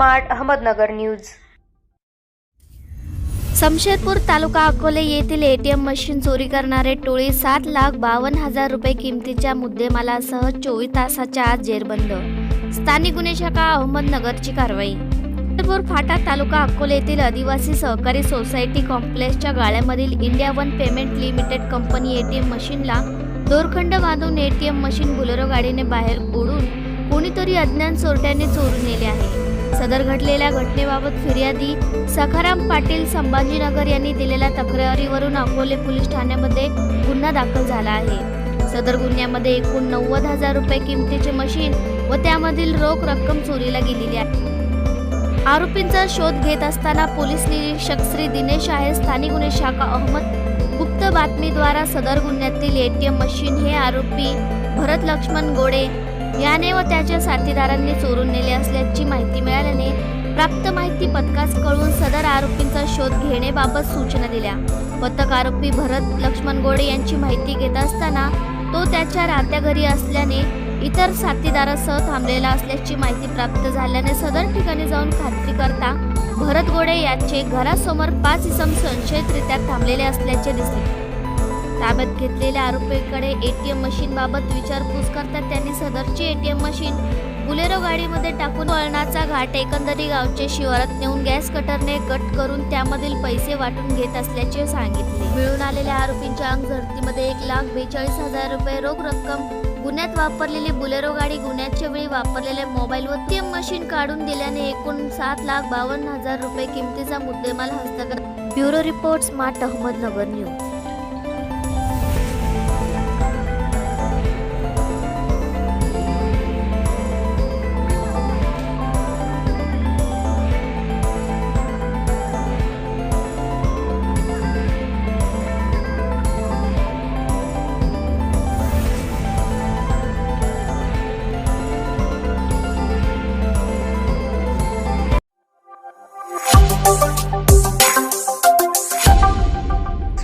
Smart Ahmednagar news. शमशेरपूर taluka Akole येथील ATM machine चोरी करणारे टोळी सात लाख बावन्न हजार रुपये किमतीच्या मुद्देमालासह चोवीस तासाच्या आत जेरबंद. स्थानिक गुन्हे शाखा अहमदनगरची कारवाई. शमशेरपूर फाटा तालुका अकोले येथील आदिवासी सहकारी सोसायटी कॉम्प्लेक्सच्या गाळ्यामधील India one payment limited company ATM मशीनला दोरखंड बांधून एटीएम मशीन बुलेरो गाडीने बाहेर ओढून कोणीतरी अज्ञान चोरट्याने चोरून नेले आहे. सदर घडलेल्या घटनेबाबत फिर्यादी. सखाराम पाटील संभाजीनगर यांनी दिलेल्या तक्रारीवरून अकोले पोलीस ठाण्यामध्ये गुन्हा दाखल झाला आहे. सदर गुन्ह्यामध्ये एकूण नव्वद हजार रुपये किमतीचे मशीन व त्यामधील रोख रक्कम चोरीला गेलेली आहे. आरोपींचा शोध घेत असताना पोलीस निरीक्षक श्री दिनेश आहे स्थानिक गुन्हे शाखा अहमद गुप्त बातमीद्वारा सदर गुन्ह्यातील एटीएम मशीन हे आरोपी भरत लक्ष्मण गोडे याने व त्याच्या साथीदारांनी चोरून नेले असल्याची माहिती मिळाल्याने प्राप्त माहिती पथकास कळवून सदर आरोपींचा शोध घेण्याबाबत सूचना दिल्या. पथक आरोपी भरत लक्ष्मण गोडे यांची माहिती घेत असताना तो त्याच्या राहत्या घरी असल्याने इतर साथीदारासह थांबलेला असल्याची माहिती प्राप्त झाल्याने सदर ठिकाणी जाऊन खात्री करता भरत गोडे याचे घरासमोर पाच इसम संशयितरित्या थांबलेले असल्याचे दिसले. ताब्यात घेतलेल्या आरोपीकडे एटीएम मशीन बाबत विचारपूस करता त्यांनी सदरची एटीएम मशीन बुलेरो गाडीमध्ये टाकून वळणाचा घाट एकंदरी गावचे शिवारात नेऊन गॅस कटरने कट करून त्यामधील पैसे वाटून घेत असल्याचे सांगितले. मिळून आलेल्या आरोपींच्या अंग झडतीमध्ये एक लाख बेचाळीस हजार रुपये रोख रक्कम गुन्ह्यात वापरलेली बुलेरो गाडी गुन्ह्याच्या वेळी वापरलेले मोबाईल व एटीएम मशीन काढून दिल्याने एकूण सात लाख बावन्न हजार रुपये किमतीचा मुद्देमाल हस्तगत bureau report smart Ahmednagar news.